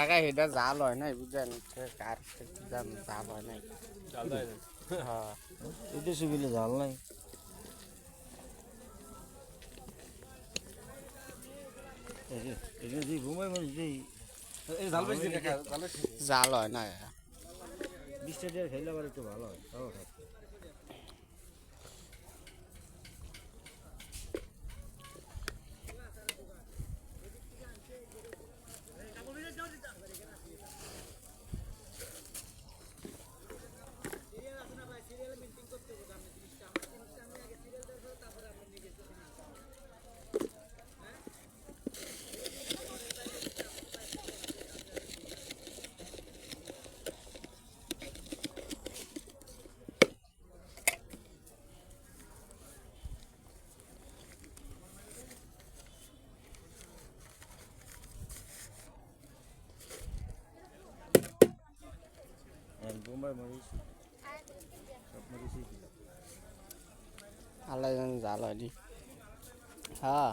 কাকা সেটা জাল হয় নাই বুঝছেন সে কার জাল হয় নাই হ্যাঁ এতে সুবিলে জাল নাই। এটা জাল বেশি জাল হয় নাই বিশটা দিয়ে খাইলে আবার একটু ভালো হয় বোম্বাই মরিচ সব মরিচই দিলাম আল্লাহ জান হ্যাঁ।